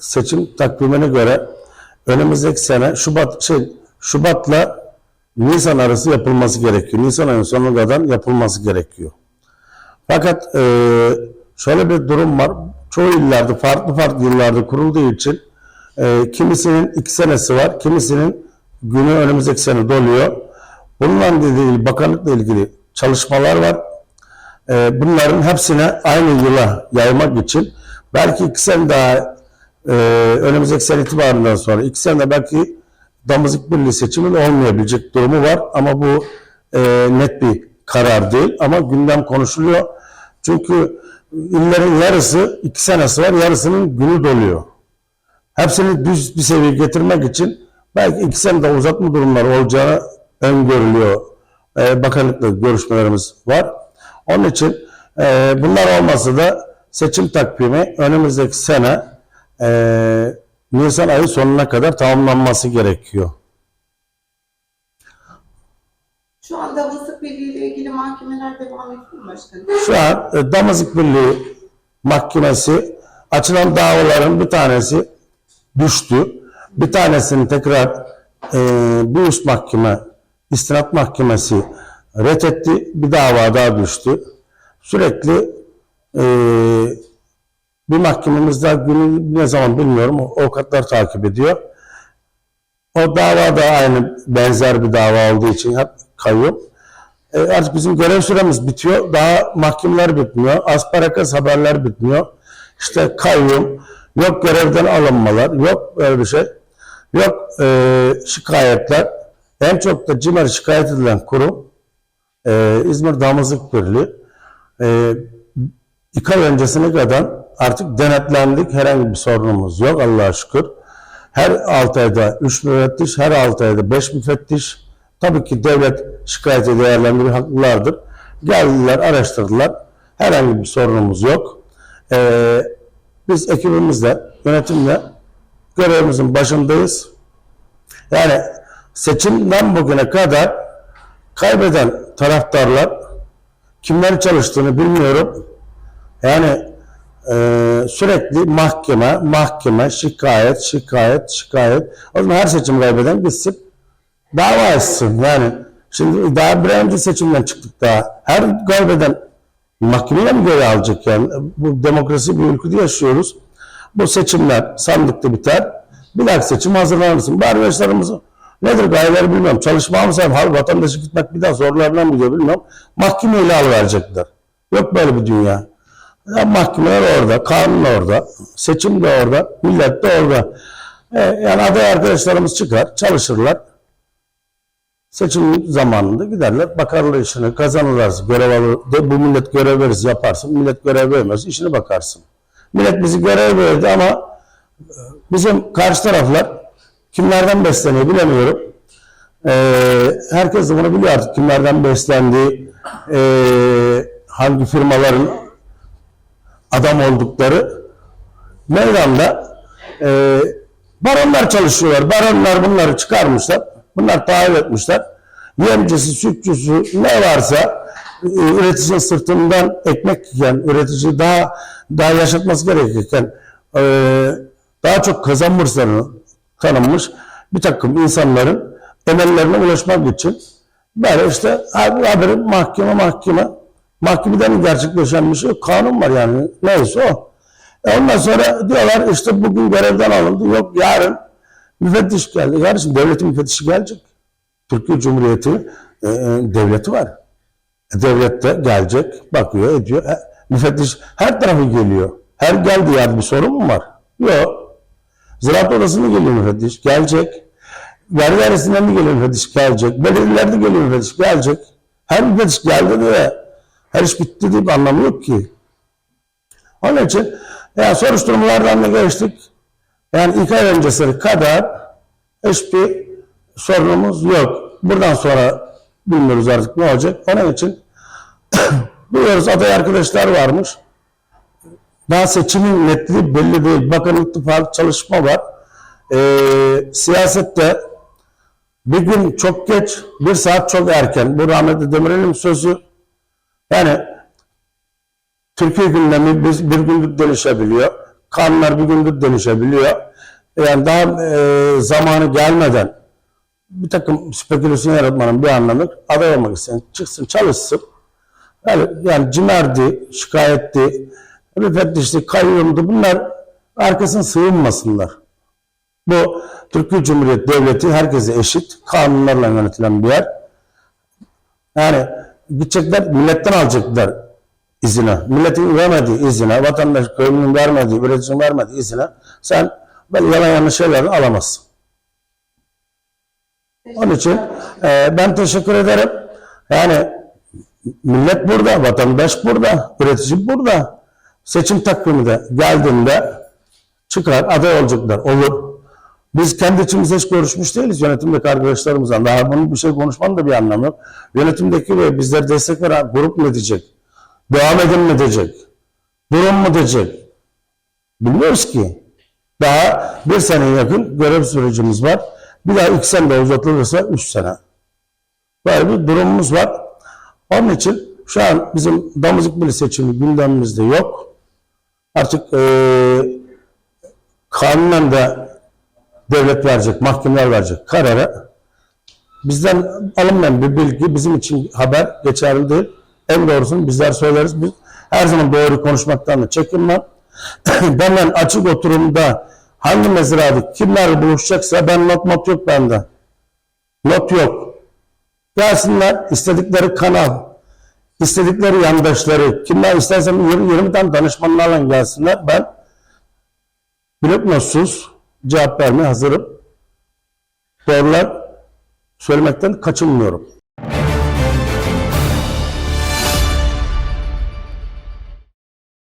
seçim takvimine göre önümüzdeki sene Şubat şey Şubat'la Nisan arası yapılması gerekiyor. Nisan ayının sonuna kadar yapılması gerekiyor. Fakat e, şöyle bir durum var. Çoğu illerde farklı farklı yıllarda kurulduğu için e, kimisinin iki senesi var, kimisinin günü önümüzdeki sene doluyor. Bununla ilgili bakanlıkla ilgili çalışmalar var. E, bunların hepsine aynı yıla yaymak için belki iki sene daha e, önümüzdeki sene itibarından sonra iki sene belki Damızlık Birliği seçimi de olmayabilecek durumu var ama bu e, net bir karar değil ama gündem konuşuluyor. Çünkü illerin yarısı iki senesi var yarısının günü doluyor. Hepsini düz bir seviyeye getirmek için belki iki sene de uzatma durumları olacağı öngörülüyor. E, bakanlıkla görüşmelerimiz var. Onun için e, bunlar olmasa da seçim takvimi önümüzdeki sene e, Nisan ayı sonuna kadar tamamlanması gerekiyor. Şu anda Mısık Birliği ile ilgili mahkemeler devam ediyor mu başkanım? Şu an e, Damızlık Birliği Mahkemesi açılan davaların bir tanesi düştü. Bir tanesini tekrar e, bir üst mahkeme, istinat mahkemesi reddetti. Bir dava daha düştü. Sürekli e, bir mahkememiz günü ne zaman bilmiyorum. Avukatlar takip ediyor. O dava da aynı benzer bir dava olduğu için kayyum. E, artık bizim görev süremiz bitiyor. Daha mahkemeler bitmiyor. Asparagas haberler bitmiyor. İşte kayyum, yok görevden alınmalar, yok böyle bir şey. Yok e, şikayetler. En çok da CİMER şikayet edilen kurum e, İzmir Damızlık Birliği. E, İki öncesine kadar artık denetlendik. Herhangi bir sorunumuz yok Allah'a şükür. Her 6 ayda 3 müfettiş, her 6 ayda 5 müfettiş. Tabii ki devlet şikayeti değerlendirir, haklılardır. Geldiler, araştırdılar. Herhangi bir sorunumuz yok. Ee, biz ekibimizle, yönetimle görevimizin başındayız. Yani seçimden bugüne kadar kaybeden taraftarlar kimler çalıştığını bilmiyorum. Yani e, sürekli mahkeme, mahkeme, şikayet, şikayet, şikayet. O zaman her seçim kaybeden gitsin dava etsin. Yani şimdi daha birinci seçimden çıktık daha. Her kaybeden mahkemeye mi göre alacak yani? Bu demokrasi bir ülkede yaşıyoruz. Bu seçimler sandıkta biter. Bir dahaki seçim hazırlanırsın. Bu arkadaşlarımızın nedir gayeleri bilmiyorum. Çalışmamız hem hal vatandaşı gitmek bir daha zorlarına mı gidiyor bilmiyorum. Mahkemeyle alıverecekler. Yok böyle bir dünya. Ya mahkemeler orada, kanun orada, seçim de orada, millet de orada. E, yani aday arkadaşlarımız çıkar, çalışırlar. Seçim zamanında giderler, bakarlar işine, kazanırlar, görev alır. De, bu millet görev verirse yaparsın, millet görev vermez, işine bakarsın. Millet bizi görev verdi ama e, bizim karşı taraflar kimlerden besleniyor bilemiyorum. Ee, herkes de bunu biliyor artık kimlerden beslendiği, ee, hangi firmaların adam oldukları meydanda e, baronlar çalışıyorlar. Baronlar bunları çıkarmışlar. Bunlar tahayyül etmişler. Yemcisi, sütçüsü ne varsa e, üreticinin sırtından ekmek yiyen, üretici daha daha yaşatması gerekirken e, daha çok kazanmışlarını tanınmış bir takım insanların emellerine ulaşmak için böyle işte haberi mahkeme mahkeme mahkemeden gerçekleşen bir şey. Kanun var yani. Neyse o. E ondan sonra diyorlar işte bugün görevden alındı. Yok yarın müfettiş geldi. Kardeşim devletin müfettişi gelecek. Türkiye Cumhuriyeti e, e, devleti var. E, devlet de gelecek, bakıyor, ediyor. E, müfettiş her tarafı geliyor. Her geldiği yerde bir sorun mu var? Yok. Ziraat odasında geliyor müfettiş, gelecek. Vergi dairesinden de geliyor müfettiş, gelecek. Belediyelerde geliyor müfettiş, gelecek. Her müfettiş geldi diye her iş bitti diye bir anlamı yok ki. Onun için yani soruşturmalardan da geçtik. Yani iki ay öncesi kadar hiçbir sorunumuz yok. Buradan sonra bilmiyoruz artık ne olacak. Onun için biliyoruz aday arkadaşlar varmış. Daha seçimin netliği belli değil. Bakanlıkta farklı çalışma var. Ee, siyasette bir gün çok geç, bir saat çok erken. Bu rahmetli Demirel'in sözü. Yani Türkiye gündemi bir, bir günlük değişebiliyor. kanunlar bir gündür değişebiliyor. Yani daha e, zamanı gelmeden bir takım spekülasyon yaratmanın bir anlamı. Aday olmak isteyen çıksın çalışsın. Yani, yani cimerdi, şikayetti, müfettişti, kayyumdu bunlar arkasına sığınmasınlar. Bu Türkiye Cumhuriyeti Devleti herkese eşit, kanunlarla yönetilen bir yer. Yani gidecekler, milletten alacaklar izine. Milletin vermediği izine, vatandaş köylünün vermediği, üreticinin vermediği izine sen böyle yalan yanlış şeylerden alamazsın. Onun için e, ben teşekkür ederim. Yani millet burada, vatandaş burada, üretici burada. Seçim takvimi de geldiğinde çıkar, aday olacaklar, olur. Biz kendi içimizde hiç görüşmüş değiliz yönetimdeki arkadaşlarımızla. Daha bunun bir şey konuşmanın da bir anlamı yok. Yönetimdeki ve bizler destek veren grup ne diyecek? Devam edin mi diyecek? Durum mu diyecek? Bilmiyoruz ki. Daha bir seneye yakın görev sürecimiz var. Bir daha iki sene uzatılırsa üç sene. Böyle bir durumumuz var. Onun için şu an bizim damızlık seçimi gündemimizde yok. Artık eee kanunen de devlet verecek, mahkemeler verecek kararı bizden alınmayan bir bilgi bizim için haber geçerli değil. En doğrusunu bizler söyleriz. Biz her zaman doğru konuşmaktan da çekinmem. Benden açık oturumda hangi mezrada kimler buluşacaksa ben not not yok bende. Not yok. Gelsinler istedikleri kanal, istedikleri yandaşları, kimler istersen 20, 20 tane danışmanlarla gelsinler. Ben blok notsuz cevap vermeye hazırım. Doğrular söylemekten kaçınmıyorum.